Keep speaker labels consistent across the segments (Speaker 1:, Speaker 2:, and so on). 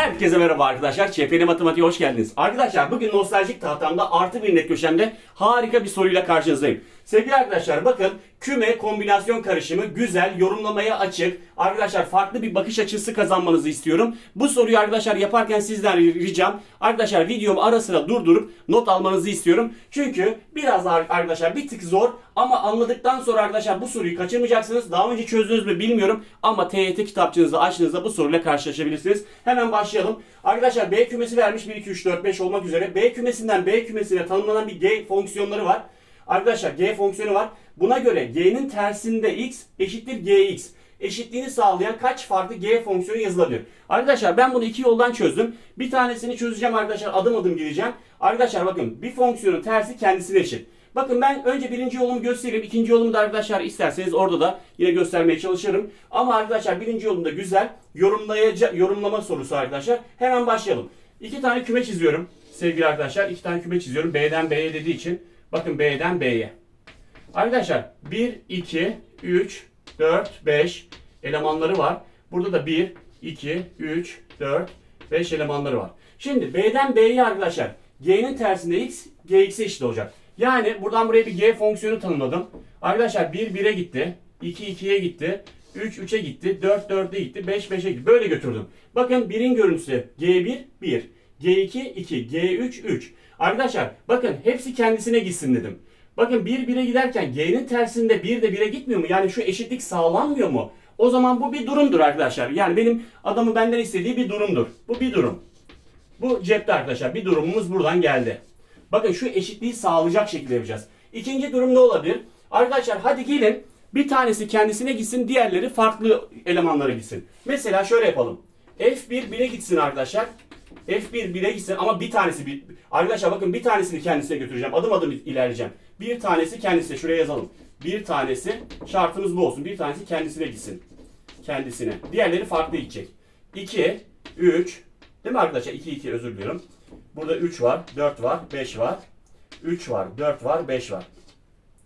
Speaker 1: Herkese merhaba arkadaşlar. ÇPN Matematiğe hoş geldiniz. Arkadaşlar bugün nostaljik tahtamda artı bir net köşemde harika bir soruyla karşınızdayım. Sevgili arkadaşlar bakın küme kombinasyon karışımı güzel, yorumlamaya açık. Arkadaşlar farklı bir bakış açısı kazanmanızı istiyorum. Bu soruyu arkadaşlar yaparken sizden ricam arkadaşlar videomu ara sıra durdurup not almanızı istiyorum. Çünkü biraz ar- arkadaşlar bir tık zor ama anladıktan sonra arkadaşlar bu soruyu kaçırmayacaksınız. Daha önce çözdünüz mü bilmiyorum ama TYT kitapçığınızı açtığınızda bu soruyla karşılaşabilirsiniz. Hemen başlayalım. Arkadaşlar B kümesi vermiş 1 2 3 4 5 olmak üzere. B kümesinden B kümesine tanımlanan bir G fonksiyonları var. Arkadaşlar G fonksiyonu var. Buna göre G'nin tersinde x eşittir Gx. Eşitliğini sağlayan kaç farklı G fonksiyonu yazılabilir? Arkadaşlar ben bunu iki yoldan çözdüm. Bir tanesini çözeceğim arkadaşlar adım adım gideceğim. Arkadaşlar bakın bir fonksiyonun tersi kendisine eşit. Bakın ben önce birinci yolumu göstereyim. ikinci yolumu da arkadaşlar isterseniz orada da yine göstermeye çalışırım. Ama arkadaşlar birinci yolum da güzel. Yorumlayacak, yorumlama sorusu arkadaşlar. Hemen başlayalım. İki tane küme çiziyorum sevgili arkadaşlar. iki tane küme çiziyorum. B'den B'ye dediği için. Bakın B'den B'ye. Arkadaşlar 1, 2, 3, 4, 5 elemanları var. Burada da 1, 2, 3, 4, 5 elemanları var. Şimdi B'den B'ye arkadaşlar G'nin tersinde x, Gx'e eşit olacak. Yani buradan buraya bir G fonksiyonu tanımladım. Arkadaşlar 1, 1'e gitti. 2, 2'ye gitti. 3, 3'e gitti. 4, 4'e gitti. 5, 5'e gitti. Böyle götürdüm. Bakın 1'in görüntüsü G1, 1. G2, 2. G3, 3. Arkadaşlar bakın hepsi kendisine gitsin dedim. Bakın 1 1'e giderken G'nin tersinde 1 de 1'e gitmiyor mu? Yani şu eşitlik sağlanmıyor mu? O zaman bu bir durumdur arkadaşlar. Yani benim adamı benden istediği bir durumdur. Bu bir durum. Bu cepte arkadaşlar. Bir durumumuz buradan geldi. Bakın şu eşitliği sağlayacak şekilde yapacağız. İkinci durum ne olabilir? Arkadaşlar hadi gelin bir tanesi kendisine gitsin, diğerleri farklı elemanlara gitsin. Mesela şöyle yapalım. F1 1'e gitsin arkadaşlar. F1 1'e gitsin ama bir tanesi bir arkadaşlar bakın bir tanesini kendisine götüreceğim. Adım adım ilerleyeceğim. Bir tanesi kendisine şuraya yazalım. Bir tanesi şartımız bu olsun. Bir tanesi kendisine gitsin. Kendisine. Diğerleri farklı gidecek. 2 3 Değil mi arkadaşlar? 2 2 özür diliyorum. Burada 3 var, 4 var, 5 var. 3 var, 4 var, 5 var.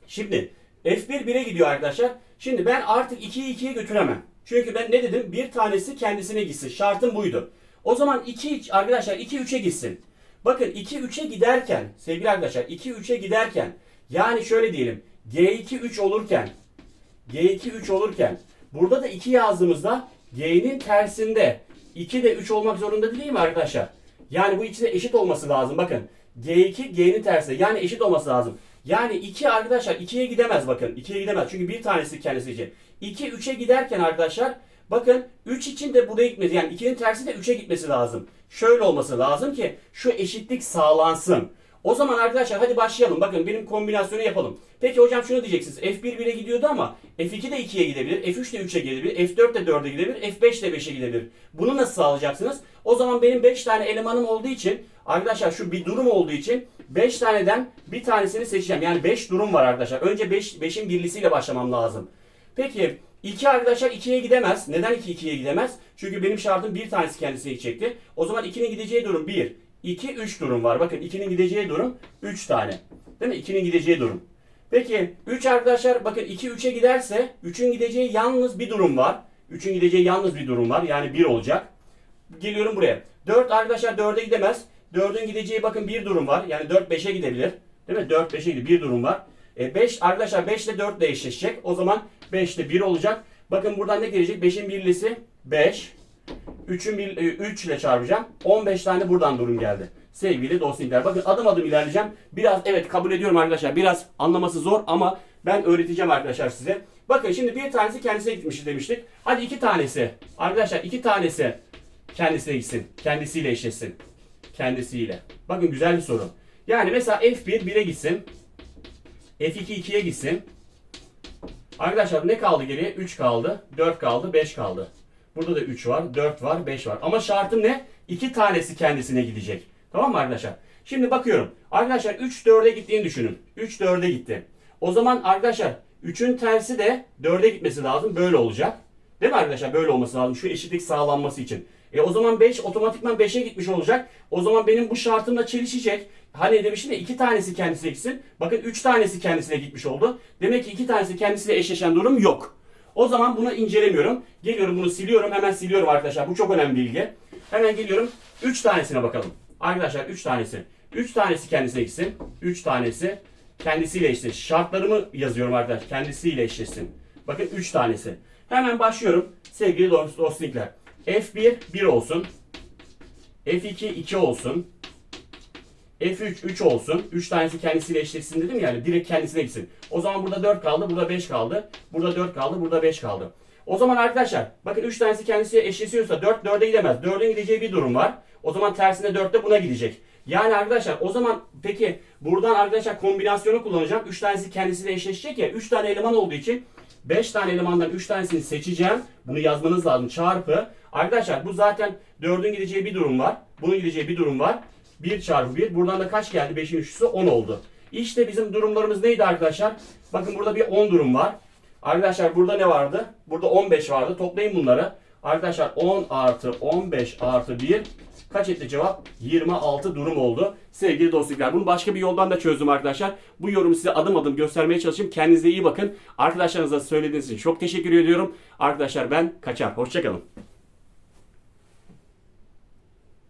Speaker 1: Şimdi F1 1'e gidiyor arkadaşlar. Şimdi ben artık 2'yi 2'ye götüremem. Çünkü ben ne dedim? Bir tanesi kendisine gitsin. Şartım buydu. O zaman 2 arkadaşlar 2 3'e gitsin. Bakın 2 3'e giderken sevgili arkadaşlar 2 3'e giderken yani şöyle diyelim G2 3 olurken G2 3 olurken burada da 2 yazdığımızda G'nin tersinde 2 de 3 olmak zorunda değil mi arkadaşlar? Yani bu ikisi eşit olması lazım. Bakın G2 G'nin tersinde yani eşit olması lazım. Yani 2 arkadaşlar 2'ye gidemez bakın. 2'ye gidemez. Çünkü bir tanesi kendisi için. 2 3'e giderken arkadaşlar bakın 3 için de buraya gitmesi yani 2'nin tersi de 3'e gitmesi lazım. Şöyle olması lazım ki şu eşitlik sağlansın. O zaman arkadaşlar hadi başlayalım. Bakın benim kombinasyonu yapalım. Peki hocam şunu diyeceksiniz. F1 1'e gidiyordu ama F2 de 2'ye gidebilir. F3 de 3'e gidebilir. F4 de 4'e gidebilir. F5 de 5'e gidebilir. Bunu nasıl sağlayacaksınız? O zaman benim 5 tane elemanım olduğu için arkadaşlar şu bir durum olduğu için 5 taneden bir tanesini seçeceğim. Yani 5 durum var arkadaşlar. Önce 5 5'in birlisiyle başlamam lazım. Peki 2 arkadaşlar 2'ye gidemez. Neden 2 2'ye gidemez? Çünkü benim şartım bir tanesi kendisine gidecekti. O zaman 2'nin gideceği durum 1, 2, 3 durum var. Bakın 2'nin gideceği durum 3 tane. Değil mi? 2'nin gideceği durum. Peki 3 arkadaşlar bakın 2 3'e giderse 3'ün gideceği yalnız bir durum var. 3'ün gideceği yalnız bir durum var. Yani 1 olacak. Geliyorum buraya. 4 arkadaşlar 4'e gidemez. 4'ün gideceği bakın bir durum var. Yani 4 5'e gidebilir. Değil mi? 4 5'e gidiyor. Bir durum var. E 5 arkadaşlar 5 ile 4 de eşleşecek. O zaman 5 ile 1 olacak. Bakın buradan ne gelecek? 5'in birlisi 5. 3'ün bir, 3 ile çarpacağım. 15 tane buradan durum geldi. Sevgili dostlar. Bakın adım adım ilerleyeceğim. Biraz evet kabul ediyorum arkadaşlar. Biraz anlaması zor ama ben öğreteceğim arkadaşlar size. Bakın şimdi bir tanesi kendisine gitmiş demiştik. Hadi iki tanesi. Arkadaşlar iki tanesi kendisine gitsin. Kendisiyle eşleşsin. Kendisiyle. Bakın güzel bir soru. Yani mesela F1 1'e gitsin. F2 2'ye gitsin. Arkadaşlar ne kaldı geriye? 3 kaldı, 4 kaldı, 5 kaldı. Burada da 3 var, 4 var, 5 var. Ama şartım ne? 2 tanesi kendisine gidecek. Tamam mı arkadaşlar? Şimdi bakıyorum. Arkadaşlar 3 4'e gittiğini düşünün. 3 4'e gitti. O zaman arkadaşlar 3'ün tersi de 4'e gitmesi lazım. Böyle olacak. Değil mi arkadaşlar? Böyle olması lazım. Şu eşitlik sağlanması için. E o zaman 5 otomatikman 5'e gitmiş olacak. O zaman benim bu şartımla çelişecek. Hani demiştim ya 2 tanesi kendisine gitsin. Bakın 3 tanesi kendisine gitmiş oldu. Demek ki 2 tanesi kendisiyle eşleşen durum yok. O zaman bunu incelemiyorum. Geliyorum bunu siliyorum. Hemen siliyorum arkadaşlar. Bu çok önemli bilgi. Hemen geliyorum. 3 tanesine bakalım. Arkadaşlar 3 tanesi. 3 tanesi kendisine gitsin. 3 tanesi kendisiyle eşleşsin. Şartlarımı yazıyorum arkadaşlar. Kendisiyle eşleşsin. Bakın 3 tanesi. Hemen başlıyorum. Sevgili dost, dostlikler. F1 1 olsun. F2 2 olsun. F3 3 olsun. 3 tanesi kendisiyle eşleşsin dedim yani direkt kendisine gitsin. O zaman burada 4 kaldı, burada 5 kaldı. Burada 4 kaldı, burada 5 kaldı. O zaman arkadaşlar bakın 3 tanesi kendisiyle eşleşiyorsa 4 4'e gidemez. 4'ün gideceği bir durum var. O zaman tersine 4 de buna gidecek. Yani arkadaşlar o zaman peki buradan arkadaşlar kombinasyonu kullanacağım. 3 tanesi kendisiyle eşleşecek ya. 3 tane eleman olduğu için 5 tane elemandan 3 tanesini seçeceğim. Bunu yazmanız lazım. Çarpı. Arkadaşlar bu zaten 4'ün gideceği bir durum var. Bunun gideceği bir durum var. 1 çarpı 1. Buradan da kaç geldi? 5'in üçlüsü 10 oldu. İşte bizim durumlarımız neydi arkadaşlar? Bakın burada bir 10 durum var. Arkadaşlar burada ne vardı? Burada 15 vardı. Toplayın bunları. Arkadaşlar 10 artı 15 artı 1 kaç etti cevap? 26 durum oldu. Sevgili dostluklar bunu başka bir yoldan da çözdüm arkadaşlar. Bu yorumu size adım adım göstermeye çalışayım. Kendinize iyi bakın. Arkadaşlarınıza söylediğiniz için çok teşekkür ediyorum. Arkadaşlar ben kaçar. Hoşçakalın.